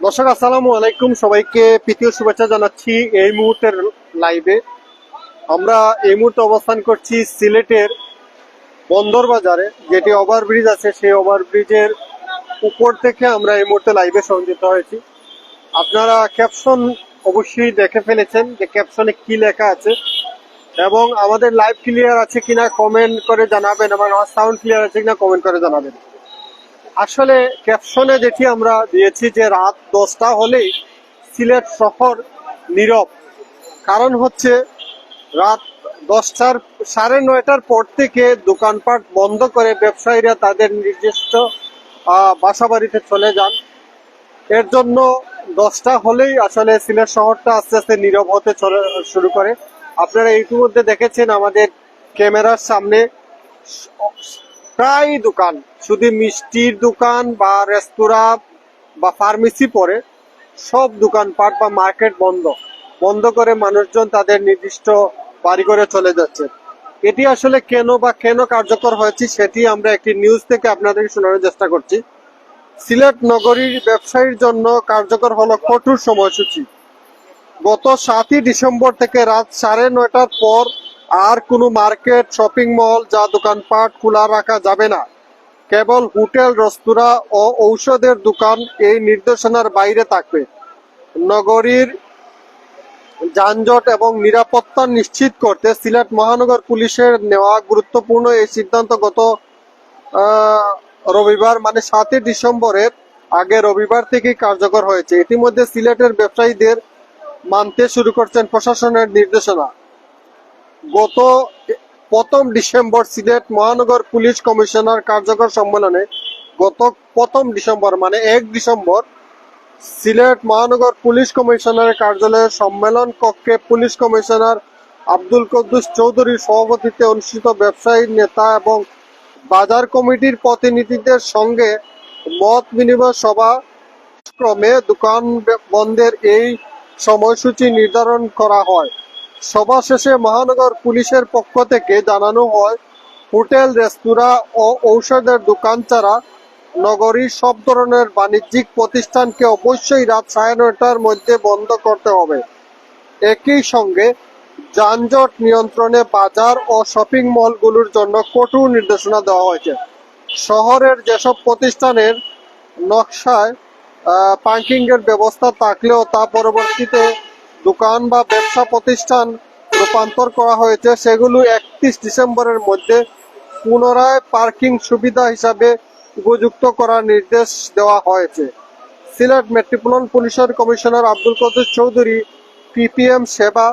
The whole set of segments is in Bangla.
দর্শক, আসসালামু আলাইকুম। সবাইকে প্রীতীয় শুভেচ্ছা জানাচ্ছি এই মুহূর্তের লাইভে আমরা এই মুহূর্তে অবস্থান করছি সিলেটের বন্দর বাজারে যেটি ওভারব্রিজ আছে। সেই ওভারব্রিজের উপর থেকে আমরা এই মুহূর্তে লাইভে সংযুক্ত হয়েছি। আপনারা ক্যাপশন অবশ্যই দেখে ফেলেছেন যে ক্যাপশনে কি লেখা আছে এবং আমাদের লাইভ ক্লিয়ার আছে কিনা কমেন্ট করে জানাবেন এবং আমার সাউন্ড ক্লিয়ার আছে কিনা কমেন্ট করে জানাবেন। আসলে ক্যাপশনে যেটি আমরা দিয়েছি যে রাত দশটা হলেই সিলেট শহর নীরব। কারণ হচ্ছে রাত দশটার সাড়ে নয়টার পর থেকে দোকানপাট বন্ধ করে ব্যবসায়ীরা তাদের নির্দিষ্ট আহ, বাসাবাড়িতে চলে যান। এর জন্য দশটা হলেই আসলে সিলেট শহরটা আস্তে আস্তে নীরব হতে চলে শুরু করে। আপনারা ইতিমধ্যে দেখেছেন আমাদের ক্যামেরার সামনে প্রায় দোকান, শুধু মিষ্টির দোকান বা রেস্তোরাঁ বা ফার্মেসি পরে, সব দোকানপাট বা মার্কেট বন্ধ। বন্ধ করে মানুষজন তাদের নির্দিষ্ট বাড়ি করে চলে যাচ্ছে। এটি আসলে কেন বা কেন কার্যকর হয়েছে সেটি আমরা একটি নিউজ থেকে আপনাদেরকে শোনানোর চেষ্টা করছি। সিলেট নগরীর ব্যবসায়ীর জন্য কার্যকর হলো কঠোর সময়সূচি। গত সাতই ডিসেম্বর থেকে রাত সাড়ে নয়টার পর আর কোনো মার্কেট, শপিং মল যা দোকানপাট খোলা রাখা যাবে না। কেবল হোটেল, রেস্তোরাঁ ও ঔষধের দোকান এই নির্দেশনার বাইরে থাকবে। নগরীর যানজট এবং নিরাপত্তা নিশ্চিত করতে সিলেট মহানগর পুলিশের নেওয়া গুরুত্বপূর্ণ এই সিদ্ধান্ত গত রবিবার মানে সাতই ডিসেম্বরের আগে রবিবার থেকেই কার্যকর হয়েছে। ইতিমধ্যে সিলেটের ব্যবসায়ীদের মানতে শুরু করছেন প্রশাসনের নির্দেশনা। গত প্রথম ডিসেম্বর সিলেট মহানগর পুলিশ কমিশনার কার্যকর সম্মেলনে গত প্রথম ডিসেম্বর মানে এক ডিসেম্বর, সিলেট মহানগর পুলিশ কমিশনারের কার্যালয়ের সম্মেলন কক্ষে পুলিশ কমিশনার আব্দুল কদ্দুস চৌধুরীর সভাপতিত্বে অনুষ্ঠিত ব্যবসায়ী নেতা এবং বাজার কমিটির প্রতিনিধিদের সঙ্গে মত বিনিময় সভা ক্রমে দোকান বন্ধের এই সময়সূচি নির্ধারণ করা হয়। সভা শেষে মহানগর পুলিশের পক্ষ থেকে জানানো হয়, হোটেল, রেস্তোরাঁ ও ঔষধের দোকান ছাড়া নগরীর সব ধরনের বাণিজ্যিক প্রতিষ্ঠানকে অবশ্যই রাত সাড়ে নয়টার মধ্যে বন্ধ করতে হবে। একই সঙ্গে যানজট নিয়ন্ত্রণে বাজার ও শপিং মলগুলোর জন্য কঠোর নির্দেশনা দেওয়া হয়েছে। শহরের যেসব প্রতিষ্ঠানের নকশায় পার্কিংয়ের ব্যবস্থা থাকলেও তা পরবর্তীতে দোকান বা ব্যবসা প্রতিষ্ঠান রূপান্তর করা হয়েছে, সেগুলো একত্রিশ ডিসেম্বরের মধ্যে পুনরায় পার্কিং সুবিধা হিসাবে উপযুক্ত করার নির্দেশ দেওয়া হয়েছে। সিলেট মেট্রোপলিটন পুলিশের কমিশনার আব্দুল কদুর চৌধুরী, পিপিএম সেবা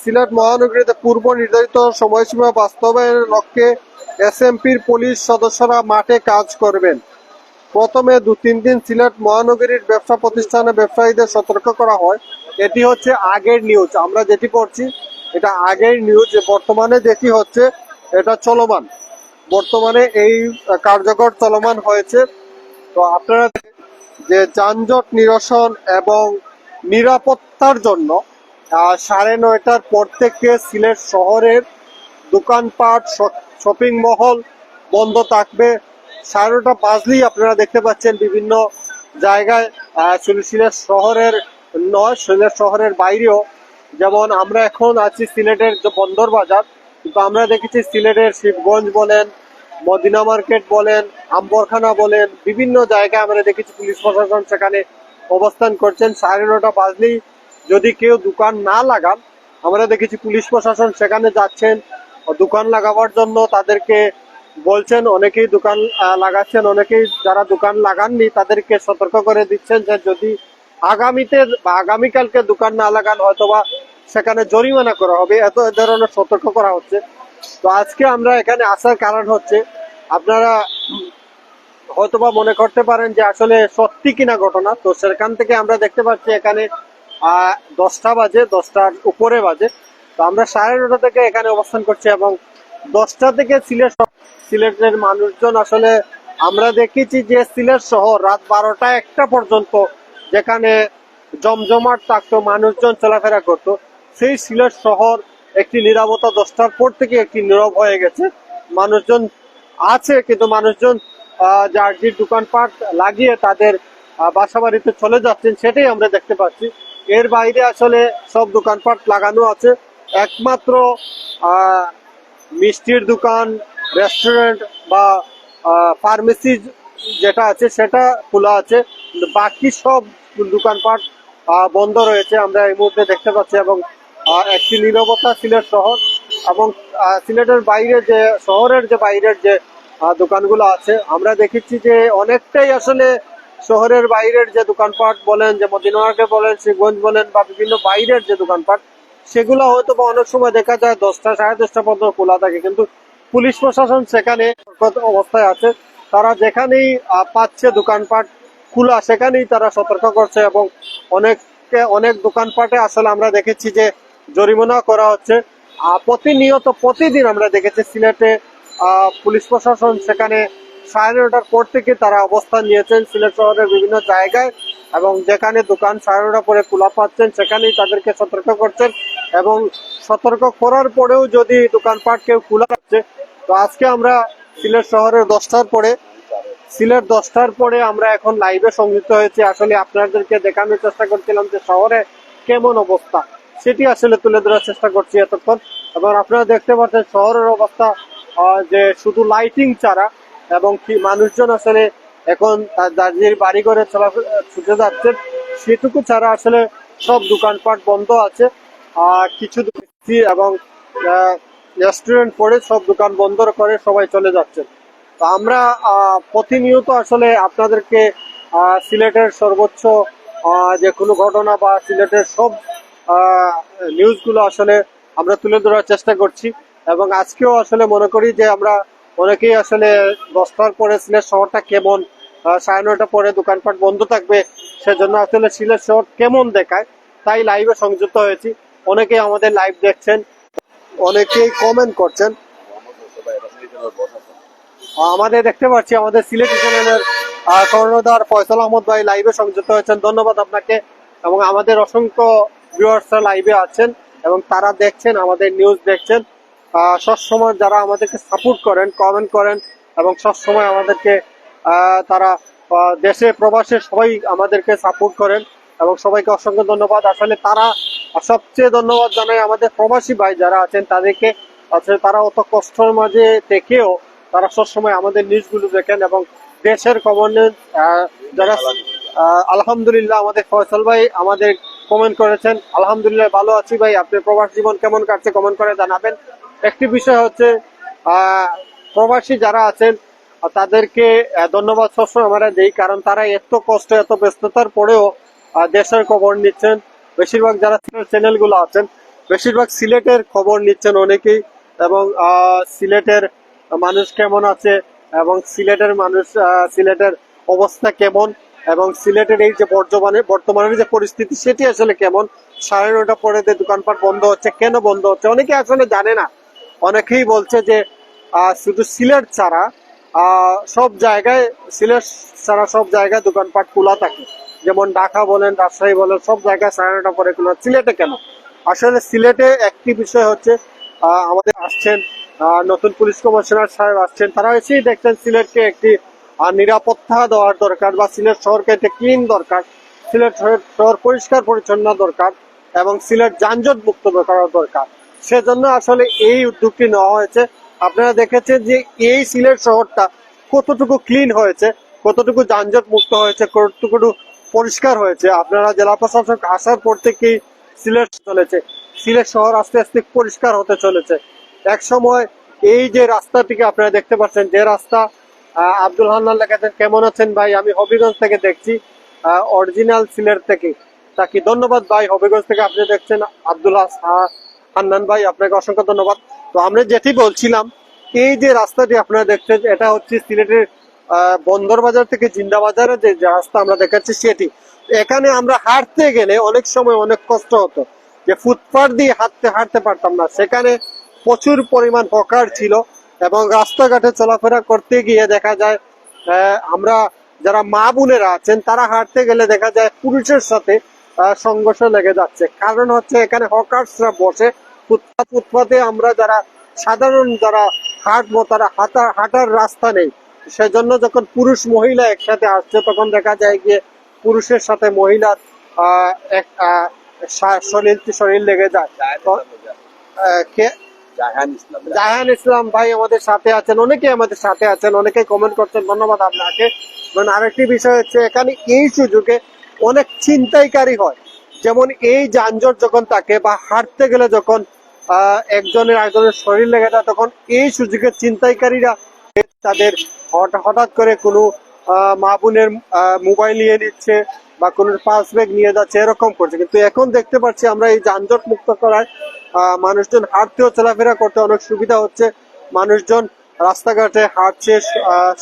সিলেট মহানগরীতে পূর্ব নির্ধারিত সময়সীমা বাস্তবায়নের লক্ষ্যে এসএমপির পুলিশ সদস্যরা মাঠে কাজ করবেন। প্রথমে দু তিন দিন সিলেট মহানগরীর ব্যবসা প্রতিষ্ঠানে ব্যবসায়ীদের সতর্ক করা হয়। এটি হচ্ছে আগের নিউজ আমরা যেটি পড়ছি, এটা আগের নিউজ বর্তমানে যেটি হচ্ছে, এটা চলমান। বর্তমানে এই কার্যকর চলমান হয়েছে। তো আপনারা যে যানজট নিরসন এবং নিরাপত্তার জন্য সাড়ে নয়টার পর থেকে সিলেট শহরের দোকানপাট, শপিং মহল বন্ধ থাকবে। সাড়ে নটা বাজলেই আপনারা দেখতে পাচ্ছেন বিভিন্ন জায়গায় সিলেট শহরের নয় সিলেট শহরের বাইরেও। যেমন আমরা এখন আছি সিলেটের যে বন্দর বাজার, কিন্তু আমরা দেখেছি সিলেটের শিবগঞ্জ বলেন, মদিনা মার্কেট বলেন, আম্বরখানা বলেন, বিভিন্ন জায়গায় আমরা দেখেছি পুলিশ প্রশাসন সেখানে অবস্থান করছেন। সাড়ে নটা বাজলেই যদি কেউ দোকান না লাগান, আমরা দেখেছি পুলিশ প্রশাসন সেখানে যাচ্ছেন। দোকান লাগাবার জন্য তাদেরকে বলছেন, অনেকেই দোকান লাগাচ্ছেন, অনেকেই যারা দোকান লাগাননি তাদেরকে সতর্ক করে দিচ্ছেন যে যদি আগামীতে আগামীকালকে দোকান না লাগান হয়তোবা সেখানে জরিমানা করা হবে। এত ধরনের সতর্ক করা হচ্ছে। তো আজকে আমরা এখানে আসার কারণ হচ্ছে, আপনারা হয়তোবা মনে করতে পারেন যে আসলে সত্যি কিনা ঘটনা। তো সেখান থেকে আমরা দেখতে পাচ্ছি এখানে দশটা বাজে, দশটার উপরে বাজে। তো আমরা সাড়ে নটা থেকে এখানে অবস্থান করছি এবং দশটা থেকে সিলেট সিলেটের মানুষজন আসলে আমরা দেখেছি যে সিলেট শহর রাত বারোটা একটা পর্যন্ত যেখানে জমজমাট থাকতো, মানুষজন চলাফেরা করতো। সেই সিলেট শহর একটি নিরাপত্তা দশটার পর থেকে একটি নীরব হয়ে গেছে। মানুষজন আছে, কিন্তু মানুষজন যার যে দোকানপাট লাগিয়ে তাদের বাসা বাড়িতে চলে যাচ্ছেন, সেটাই আমরা দেখতে পাচ্ছি। এর বাইরে আসলে সব দোকানপাট লাগানো আছে। একমাত্র মিষ্টির দোকান, রেস্টুরেন্ট বা ফার্মেসি যেটা আছে সেটা খোলা আছে। বাকি সব দোকানপাট বন্ধ রয়েছে। আমরা এই মুহূর্তে দেখতে পাচ্ছি এবং একটি নিরবতা সিলেট শহর এবং সিলেটের বাইরে যে, শহরের যে বাইরের যে দোকানগুলো আছে, আমরা দেখেছি যে অনেকটাই আসলে শহরের বাইরের যে দোকানপাট বলেন, যে মদিনাকে বলেন, শ্রীগঞ্জ বলেন বা বিভিন্ন বাইরের যে দোকানপাট, সেগুলো হয়তো বা অনেক সময় দেখা যায় দশটা, সাড়ে দশটা পর্যন্ত খোলা থাকে। কিন্তু পুলিশ প্রশাসন সেখানে অবস্থায় আছে। তারা যেখানেই পাচ্ছে দোকানপাট খোলা, সেখানেই তারা সতর্ক করছে এবং অনেক অনেক দোকানপাটে আসলে আমরা দেখেছি যে জরিমানা করা হচ্ছে। প্রতিনিয়ত, প্রতিদিন আমরা দেখেছি সিলেটে পুলিশ প্রশাসন সেখানে সাড়ে নটার পর থেকে তারা অবস্থান নিয়েছেন সিলেট শহরের বিভিন্ন জায়গায় এবং যেখানে দোকান সাড়ে নটা পরে খোলা পাচ্ছেন, সেখানেই তাদেরকে সতর্ক করছেন এবং সতর্ক করার পরেও যদি দোকানপাট কেউ খোলা রাখছে, তো আজকে আমরা সিলেট শহরের দশটার পরে, সিলেট দশটার পরে আমরা এখন লাইভে সংযুক্ত হয়েছি। আসলে আপনাদেরকে দেখানোর চেষ্টা করছিলাম যে শহরে কেমন অবস্থা। সেটি আসলে তুলে ধরার চেষ্টা করছি এতক্ষণ। এবং আপনারা দেখতে পাচ্ছেন শহরের অবস্থা যে শুধু লাইটিং ছাড়া এবং কি মানুষজন আসলে এখন দার্জিলিং বাড়ি করে চলাফেরা ছুটে যাচ্ছেন, সেটুকু ছাড়া আসলে সব দোকানপাট বন্ধ আছে। আর কিছু এবং রেস্টুরেন্ট পড়ে সব দোকান বন্ধ করে সবাই চলে যাচ্ছেন। তো আমরা প্রতিনিয়ত আসলে আপনাদেরকে সিলেটের সর্বোচ্চ যে কোনো ঘটনা বা সিলেটের সব নিউজগুলো আসলে আমরা তুলে ধরার চেষ্টা করছি এবং আজকেও আসলে মনে করি যে আমরা অনেকেই আসলে দশটার পরে সিলেট শহরটা কেমন সাড়ে নয়টা পরে দোকানপাট বন্ধ থাকবে, সেজন্য আসলে সিলেট শহর কেমন দেখায়, তাই লাইভে সংযুক্ত হয়েছি। অনেকেই আমাদের লাইভ দেখছেন অনেকেই কমেন্ট করছেন। আমাদের দেখতে পাচ্ছি আমাদের সিলেটি চ্যানেলের কর্ণধার ফয়সাল আহমদ ভাই লাইভে সংযুক্ত হয়েছেন। ধন্যবাদ আপনাকে। এবং আমাদের অসংখ্য ভিউয়ার্সরা লাইভে আছেন এবং তারা দেখছেন, আমাদের নিউজ দেখছেন। সবসময় যারা আমাদেরকে সাপোর্ট করেন কমেন্ট করেন এবং সবসময় আমাদেরকে তারা দেশে, প্রবাসে সবাই আমাদেরকে সাপোর্ট করেন। এবং সবাইকে অসংখ্য ধন্যবাদ। আসলে তারা সবচেয়ে ধন্যবাদ জানাই আমাদের প্রবাসী ভাই যারা আছেন তাদেরকে। আসলে তারা অত কষ্টের মাঝে থেকেও তারা সবসময় আমাদের নিউজগুলো দেখেন এবং দেশের আহ, যারা আলহামদুলিল্লাহ আমাদের ফয়সাল ভাই আমাদের কমেন্ট করেছেন আলহামদুলিল্লাহ ভালো আছি ভাই আপনার প্রবাস জীবন কেমন কাটছে কমেন্ট করে জানাবেন। একটি বিষয় হচ্ছে প্রবাসী যারা আছেন তাদেরকে ধন্যবাদ সবসময় আমরা দেই কারণ তারা এত কষ্ট এত ব্যস্ততার পরেও দেশের খবর নিচ্ছেন। বেশিরভাগ যারা চ্যানেলগুলো আছেন, বেশিরভাগ সিলেটের খবর নিচ্ছেন অনেকেই এবং সিলেটের মানুষ কেমন আছে এবং সিলেটের মানুষ সিলেটের অবস্থা কেমন এবং সিলেটের এই যে বর্তমানে, বর্তমানের যে পরিস্থিতি সেটি আসলে কেমন? সাড়ে নটা পরে যে দোকানপাট বন্ধ হচ্ছে, কেন বন্ধ হচ্ছে? অনেকে আসলে জানে না। অনেকেই বলছে যে শুধু সিলেট ছাড়া সব জায়গায়, সিলেট ছাড়া সব জায়গায় দোকানপাট খোলা থাকে। যেমন ঢাকা বলেন, রাজশাহী বলেন, সব জায়গায় সাড়ে পরে খোলা সিলেটে কেন? আসলে সিলেটে একটি বিষয় হচ্ছে আমাদের আসছেন নতুন পুলিশ কমিশনার সাহেব আসছেন, তারা এসেই দেখছেন সিলেটকে একটি নিরাপত্তা দেওয়ার দরকার বা সিলেট শহরকে একটা ক্লিন দরকার, সিলেট শহর পরিষ্কার পরিচ্ছন্ন দরকার এবং সিলেট যানজট মুক্ত করার দরকার। সেজন্য আসলে এই উদ্যোগটি নেওয়া হয়েছে। আপনারা দেখেছেন যে এই সিলেট শহরটা কতটুকু ক্লিন হয়েছে, কতটুকু যানজট মুক্ত হয়েছে, কতটুকু পরিষ্কার হয়েছে। আপনারা জেলা প্রশাসক আসার পর থেকেই সিলেট চলেছে। সিলেট শহর আস্তে আস্তে পরিষ্কার হতে চলেছে। এক সময় এই যে রাস্তাটিকে আপনারা দেখতে পাচ্ছেন, যে রাস্তা আব্দুল হান্নান লেখেছেন, কেমন আছেন ভাই? আমি হবিগঞ্জ থেকে দেখছি অরিজিনাল সিলেট থেকে। তাকে ধন্যবাদ ভাই? হবিগঞ্জ থেকে আপনি দেখছেন আব্দুল হান্নান ভাই, আপনাকে অসংখ্য ধন্যবাদ। তো আমরা যেটি বলছিলাম, এই যে রাস্তাটি আপনারা দেখছেন, এটা হচ্ছে সিলেটের আহ, বন্দর বাজার থেকে জিন্দা বাজারের যে রাস্তা আমরা দেখাচ্ছি সেটি। এখানে আমরা হাঁটতে গেলে অনেক সময় অনেক কষ্ট হতো। যে ফুটপাথ দিয়ে হাঁটতে হাঁটতে পারতাম না। সেখানে প্রচুর পরিমাণ হকার ছিল এবং রাস্তাঘাটে চলাফেরা করতে গিয়ে দেখা যায় আমরা যারা মা বোনেরা আছেন তারা হাঁটতে গেলে দেখা যায় পুরুষের সাথে সংঘর্ষ লেগে যাচ্ছে। কারণ হচ্ছে এখানে হকার্সরা বসে। ফুটপাথ ফুটপাতে আমরা যারা সাধারণ যারা হাঁটবো তারা হাঁটা হাঁটার রাস্তা নেই। সেজন্য যখন পুরুষ মহিলা একসাথে আসছে তখন দেখা যায় গিয়ে পুরুষের সাথে মহিলার এক শরীর শরীর লেগে যায়। কে? জাহান ইসলাম জাহান ইসলাম ভাই আমাদের সাথে আছেন অনেকেই আমাদের সাথে আছেন অনেকে কমেন্ট করছেন ধন্যবাদ আপনাকে। মানে আরেকটি বিষয় হচ্ছে এখানে এই সুযোগে অনেক চিন্তাইকারী হয়। যেমন এই যানজট যখন থাকে বা হাঁটতে গেলে যখন আহ, একজনের একজনের শরীর লেগে যায় তখন এই সুযোগে চিন্তাইকারীরা তাদের হঠাৎ করে কোনো মা বোনের মোবাইল নিয়ে নিচ্ছে বা কোনো পাস ব্যাগ নিয়ে যাচ্ছে, এরকম করছে। কিন্তু এখন দেখতে পাচ্ছি আমরা এই যানজট মুক্ত করায় মানুষজন হাঁটতেও চলাফেরা করতে অনেক সুবিধা হচ্ছে। মানুষজন রাস্তাঘাটে হাঁটছে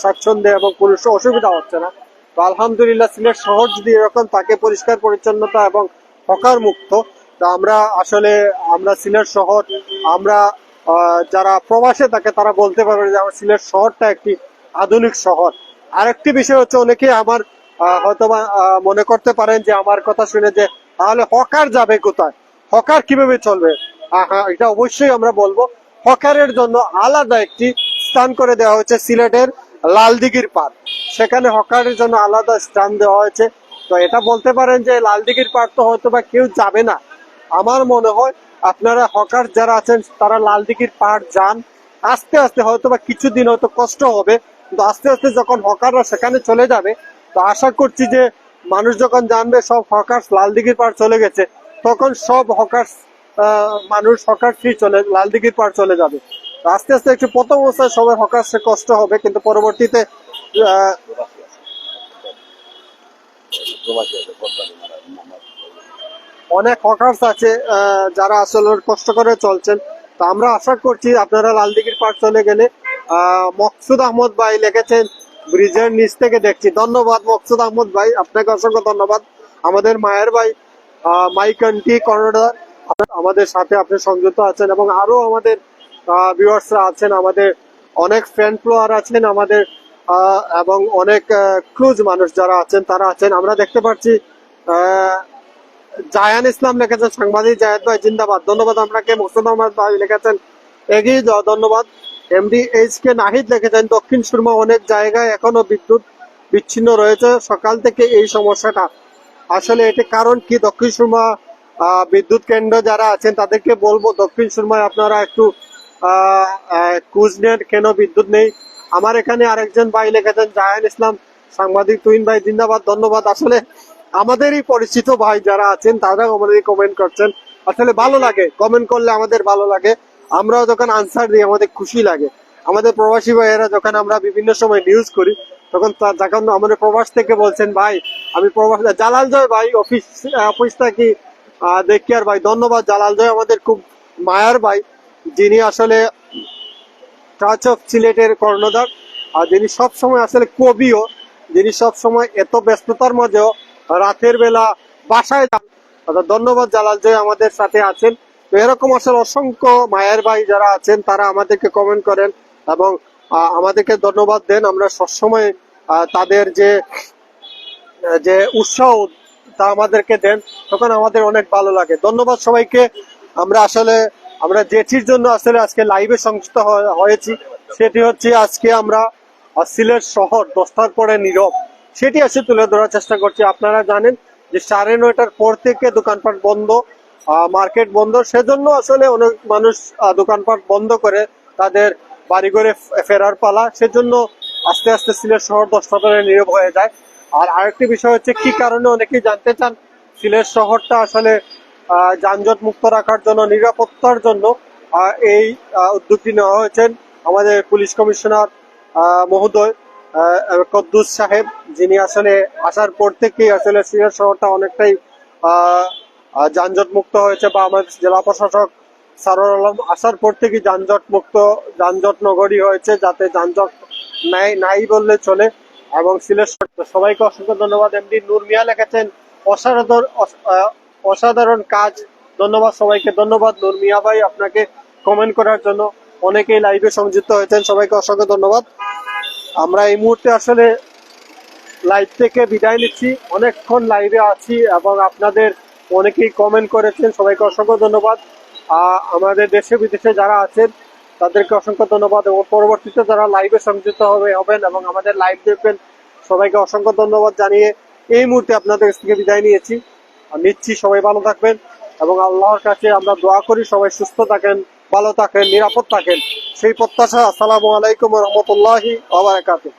স্বাচ্ছন্দ্যে এবং কোনো অসুবিধা হচ্ছে না। তো আলহামদুলিল্লাহ সিলেট শহর যদি এরকম থাকে, পরিষ্কার পরিচ্ছন্নতা এবং হকার মুক্ত তা আমরা আসলে, আমরা সিলেট শহর, আমরা যারা প্রবাসে থাকে তারা বলতে পারবে যে আমার সিলেট শহরটা একটি আধুনিক শহর। আরেকটি বিষয় হচ্ছে অনেকে আমার আহ, হয়তোবা মনে করতে পারেন যে আমার কথা শুনে যে তাহলে হকার যাবে কোথায়? হকার কীভাবে চলবে? এটা অবশ্যই আমরা বলব। হকারের জন্য আলাদা একটি স্থান করে দেওয়া হয়েছে সিলেটের লালদিঘির পার্ক সেখানে হকারের জন্য আলাদা স্থান দেওয়া হয়েছে। তো এটা বলতে পারেন যে লালদিঘির পার্ক তো হয়তো বা কেউ যাবে না। আমার মনে হয় আপনারা হকার যারা আছেন তারা লালদিঘির পার যান। আস্তে আস্তে হয়তো বা কিছুদিন হয়তো কষ্ট হবে কিন্তু আস্তে আস্তে যখন হকাররা সেখানে চলে যাবে তো আশা করছি যে মানুষ যখন জানবে সব হকার লালদিঘির পাহাড় চলে গেছে তখন সব হকার মানুষ হকার ফ্রি চলে লালদিঘির পাহাড় চলে যাবে। আস্তে আস্তে একটু প্রথম অবস্থায় সবাই হকার সে কষ্ট হবে কিন্তু পরবর্তীতে আহ, প্রবাসী আছে কোরবানি মারা নামাজ অনেক হকার্স আছে যারা আসলে কষ্ট করে চলছেন। তো আমরা আশা করছি আপনারা লালদিঘির পার চলে গেলে মকসুদ আহমদ ভাই লিখেছেন, ব্রিজের নিচ থেকে দেখছি। ধন্যবাদ মকসুদ আহমদ ভাই, আপনাকে অসংখ্য ধন্যবাদ। আমাদের মায়ের ভাই মাইক আন্টি আমাদের সাথে আপনি সংযুক্ত আছেন এবং আরও আমাদের ভিউয়ার্সরা আছেন, আমাদের অনেক ফ্রেন্ড ফ্লোয়ার আছেন, আমাদের এবং অনেক ক্রুজ মানুষ যারা আছেন, তারা আছেন। আমরা দেখতে পাচ্ছি জায়ান ইসলাম লিখেছেন সাংবাদিক জায়দ ভাই জিন্দাবাদ। ধন্যবাদ আপনাকে। মোস্তফা আহমদ ভাই লিখেছেন এগিয়ে ধন্যবাদ। এমডি এইচ কে নাহিদ লিখেছেন দক্ষিণ সুরমা অনেক জায়গায় এখনও বিদ্যুৎ বিচ্ছিন্ন রয়েছে। সকাল থেকে এই সমস্যাটা। আসলে এটি কারণ কি? দক্ষিণ সুরমা বিদ্যুৎ কেন্দ্র যারা আছেন তাদেরকে বলব দক্ষিণ সুরমায় আপনারা একটু আহ, নেন কেন বিদ্যুৎ নেই। আমার এখানে আরেকজন ভাই লিখেছেন জায়ান ইসলাম সাংবাদিক তুইন ভাই জিন্দাবাদ ধন্যবাদ। আসলে আমাদেরই পরিচিত ভাই যারা আছেন, তারাও আমাদের কমেন্ট করছেন। আসলে ভালো লাগে। কমেন্ট করলে আমাদের ভালো লাগে। আমরাও যখন আনসার দিই, আমাদের খুশি লাগে। আমাদের প্রবাসী ভাইয়েরা যখন আমরা বিভিন্ন সময় নিউজ করি, তখন যখন আমাদের প্রবাস থেকে বলছেন, ভাই, আমি প্রবাস জালাল জয় ভাই অফিস অফিস থাকি দেখিয়ার ভাই, ধন্যবাদ। জালাল জয় আমাদের খুব মায়ার ভাই। যিনি আসলে টাচ অফ সিলেটের কর্ণধার। আর যিনি সব সময় আসলে কবিও, যিনি সব সময় এত ব্যস্ততার মধ্যেও রাতের বেলা বাসায় যান। অর্থাৎ ধন্যবাদ জালাল যে আমাদের সাথে আছেন। তো এরকম আসলে অসংখ্য মায়ের ভাই যারা আছেন, তারা আমাদেরকে কমেন্ট করেন এবং আমাদেরকে ধন্যবাদ দেন। আমরা সবসময় তাদের যে যে উৎসাহ, তা আমাদেরকে দেন। তখন আমাদের অনেক ভালো লাগে। ধন্যবাদ সবাইকে। আমরা আসলে, আমরা যেটির জন্য আসলে আজকে লাইভে সংযুক্ত হয়েছি। সেটি হচ্ছে আজকে আমরা সিলেট শহর দশটার পরে নীরব। সেটি আসলে তুলে ধরার চেষ্টা করছি। আপনারা জানেন যে সাড়ে নয়টার পর থেকে দোকানপাট বন্ধ মার্কেট বন্ধ। সেজন্য আসলে অনেক মানুষ দোকানপাট বন্ধ করে তাদের বাড়িঘরে ফেরার পালা। সেজন্য আস্তে আস্তে সিলেট শহর দশটা পরে নীরব হয়ে যায়। আর আরেকটি বিষয় হচ্ছে, কি কারণে অনেকেই জানতে চান সিলেট শহরটা আসলে যানজট মুক্ত রাখার জন্য, নিরাপত্তার জন্য এই উদ্যোগটি নেওয়া হয়েছে আমাদের পুলিশ কমিশনার মহোদয়। কদ্দুস সাহেব, যিনি আসলে আসার পর থেকেই আসলে সিলেট শহরটা অনেকটাই যানজট মুক্ত হয়েছে বা আমাদের জেলা প্রশাসক সারুল আলম আসার পর থেকেই যানজট মুক্ত যানজট নগরী হয়েছে, যাতে যানজট নাই নাই বললে চলে। এবং সিলেট সবাইকে অসংখ্য ধন্যবাদ। এমডি নূর মিয়া লিখেছেন, অসাধারণ অসাধারণ কাজ। ধন্যবাদ সবাইকে। ধন্যবাদ নূর মিয়া ভাই আপনাকে কমেন্ট করার জন্য। অনেকেই লাইভে সংযুক্ত হয়েছেন। সবাইকে অসংখ্য ধন্যবাদ। আমরা এই মুহূর্তে আসলে লাইভ থেকে বিদায় নিচ্ছি। অনেকক্ষণ লাইভে আছি এবং আপনাদের অনেকেই কমেন্ট করেছেন, সবাইকে অসংখ্য ধন্যবাদ। আমাদের দেশে বিদেশে যারা আছেন, তাদেরকে অসংখ্য ধন্যবাদ এবং পরবর্তীতে যারা লাইভে সংযুক্ত হবে, হবেন এবং আমাদের লাইভ দেখবেন, সবাইকে অসংখ্য ধন্যবাদ জানিয়ে এই মুহূর্তে আপনাদের কাছ থেকে বিদায় নিয়েছি। নিচ্ছি, সবাই ভালো থাকবেন এবং আল্লাহর কাছে আমরা দোয়া করি, সবাই সুস্থ থাকেন। ভালো থাকেন নিরাপদ থাকেন। সেই প্রত্যাশা আসসালামু আলাইকুম রহমতুল্লাহি আবরাকাতুহ